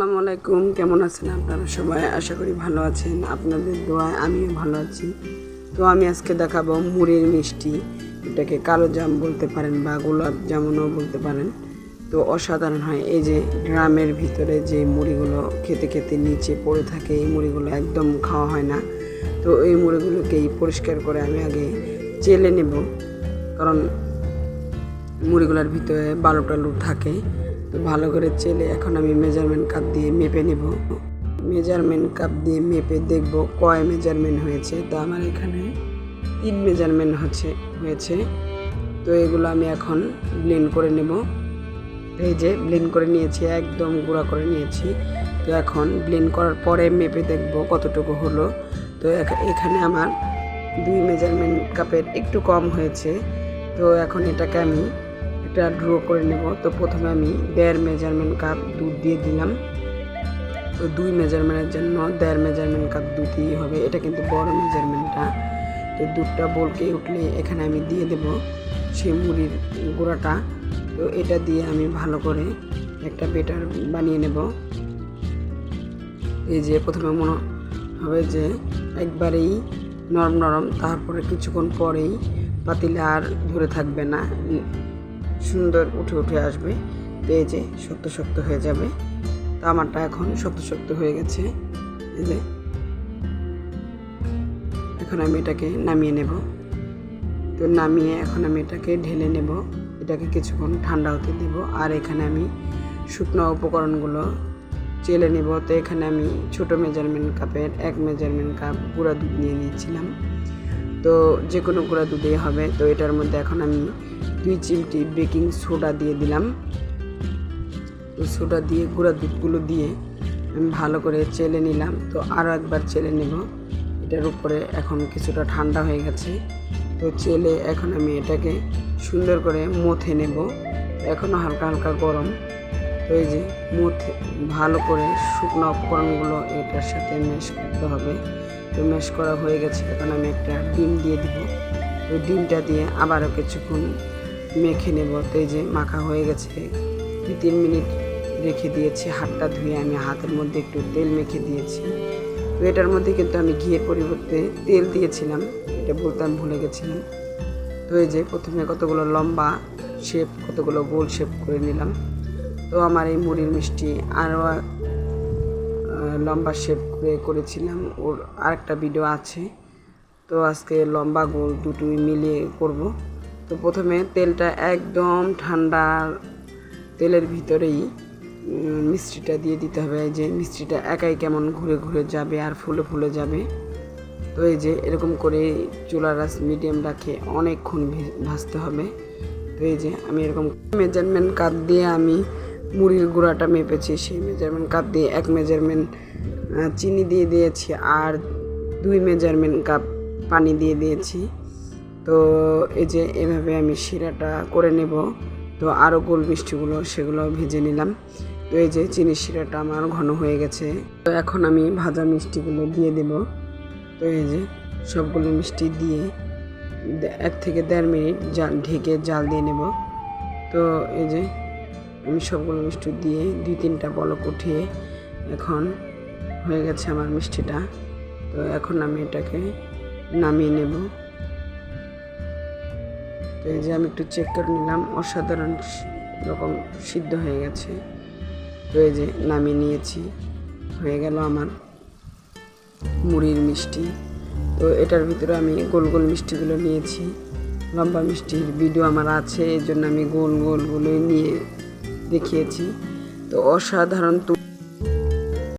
আসসালামু আলাইকুম। কেমন আছেন আপনারা সবাই? আশা করি ভালো আছেন। আপনাদের দোয়ায় আমিও ভালো আছি। তো আমি আজকে দেখাবো মুড়ির মিষ্টি। এটাকে কালো জাম বলতে পারেন বা গোলাপ জামুনও বলতে পারেন। তো অসাধারণ হয়। এই যে গ্রামের ভিতরে যে মুড়িগুলো খেতে খেতে নিচে পড়ে থাকে, এই মুড়িগুলো একদম খাওয়া হয় না। তো এই মুড়িগুলোকেই পরিষ্কার করে আমি আগে চেলে নেব। কারণ মুড়িগুলোর ভিতরে বালু টালু থাকে। তো ভালো করে চেলে এখন আমি মেজারমেন্ট কাপ দিয়ে মেপে নেব। মেজারমেন্ট কাপ দিয়ে মেপে দেখব কয় মেজারমেন্ট হয়েছে। তো আমার এখানে তিন মেজারমেন্ট হচ্ছে, হয়েছে। তো এগুলো আমি এখন ব্লেন্ড করে নেব। এই যে ব্লেন্ড করে নিয়েছি, একদম গুঁড়া করে নিয়েছি। তো এখন ব্লেন্ড করার পরে মেপে দেখব কতটুকু হলো। তো এখ- এখানে আমার দুই মেজারমেন্ট কাপের একটু কম হয়েছে। তো এখন এটাকে আমি একটা ড্র করে নেব। তো প্রথমে আমি দেড় মেজারমেন্ট কাপ দুধ দিয়ে দিলাম। তো দুই মেজারমেন্টের জন্য দেড় মেজারমেন্ট কাপ দুধ দুধই হবে। এটা কিন্তু বড় মেজারমেন্টটা তো দুধটা বলকে উঠলে এখানে আমি দিয়ে দেব সেই মুড়ির গুঁড়াটা। তো এটা দিয়ে আমি ভালো করে একটা বেটার বানিয়ে নেব। এই যে প্রথমে মনে হবে যে একবারেই নরম নরম, তারপরে কিছুক্ষণ পরেই পাতিলে আর ধরে থাকবে না। সুন্দর উঠে উঠে আসবে। তো যে শক্ত শক্ত হয়ে যাবে। তো আমারটা এখন শক্ত শক্ত হয়ে গেছে। এই যে। এখন আমি এটাকে নামিয়ে নেব। তো নামিয়ে এখন আমি এটাকে ঢেলে নেব। এটাকে কিছুক্ষণ ঠান্ডা হতে দেব। আর এখানে আমি শুকনো উপকরণগুলো চেলে নেব। তো এখানে আমি ছোট মেজারমেন্ট কাপের এক মেজারমেন্ট কাপ গুঁড়া দুধ নিয়ে নিয়েছিলাম। তো যে কোনো গুঁড়া দুধেই হবে। তো এটার মধ্যে এখন আমি দুই চিমটি বেকিং সোডা দিয়ে দিলাম। তো সোডা দিয়ে, গুঁড়া দুধগুলো দিয়ে আমি ভালো করে চেলে নিলাম। তো আরও একবার চেলে নেব। এটার উপরে এখন কিছুটা ঠান্ডা হয়ে গেছে। তো চেলে এখন আমি এটাকে সুন্দর করে মথে নেব। এখনও হালকা হালকা গরম। তো এই যে মথে, ভালো করে শুকনো উপকরণগুলো এটার সাথে মেশ করতে হবে। তো মেশ করা হয়ে গেছে। এখন আমি একটা ডিম দিয়ে দিব। তো ডিমটা দিয়ে আবারও কিছুক্ষণ মেখে নেব। তো এই যে মাখা হয়ে গেছে। দুই, তিন মিনিট রেখে দিয়েছি। হাতটা ধুয়ে আমি হাতের মধ্যে একটু তেল মেখে দিয়েছি। তো এটার মধ্যে কিন্তু আমি ঘিয়ের পরিবর্তে তেল দিয়েছিলাম। এটা বলতে আমি ভুলে গেছিলাম। তো এই যে প্রথমে কতগুলো লম্বা শেপ কতগুলো গোল শেপ করে নিলাম। তো আমার এই মুড়ির মিষ্টি আরও লম্বা শেপ করে করেছিলাম। ওর আরেকটা ভিডিও আছে। তো আজকে লম্বা গোল দুটোই মিলিয়ে করব। তো প্রথমে তেলটা একদম ঠান্ডা তেলের ভিতরেই মিষ্টিটা দিয়ে দিতে হবে। যে মিষ্টিটা একাই কেমন ঘুরে ঘুরে যাবে আর ফুলে ফুলে যাবে। তো এই যে এরকম করে চুলার রাস মিডিয়াম রাখে অনেকক্ষণ ভাজতে হবে। তো এই যে আমি এরকম মেজারমেন্ট কাপ দিয়ে আমি মুড়ির গুঁড়াটা মেপেছি, সেই মেজারমেন্ট কাপ দিয়ে এক মেজারমেন্ট চিনি দিয়ে দিয়েছি আর দুই মেজারমেন্ট কাপ পানি দিয়ে দিয়েছি। তো এই যে এভাবে আমি শিরাটা করে নেব। তো আরও গোল মিষ্টিগুলো সেগুলো ভেজে নিলাম। তো এই যে চিনির শিরাটা আমার ঘন হয়ে গেছে। তো এখন আমি ভাজা মিষ্টিগুলো দিয়ে দেব। তো এই যে সবগুলো মিষ্টি দিয়ে এক থেকে দেড় মিনিট জাল ঢেকে জাল দিয়ে নেব। তো এই যে সবগুলো মিষ্টি দিয়ে দুই তিনটা বলক উঠিয়ে এখন হয়ে গেছে আমার মিষ্টিটা। তো এখন আমি এটাকে নামিয়ে নেব। তো এই যে আমি একটু চেক করে নিলাম, অসাধারণ রকম সিদ্ধ হয়ে গেছে। তো এই যে নামিয়ে নিয়েছি, হয়ে গেল আমার মুড়ির মিষ্টি। তো এটার ভিতরে আমি গোল গোল মিষ্টিগুলো নিয়েছি। লম্বা মিষ্টির ভিডিও আমার আছে এই জন্য আমি গোল গোলগুলোই নিয়ে দেখিয়েছি। তো অসাধারণ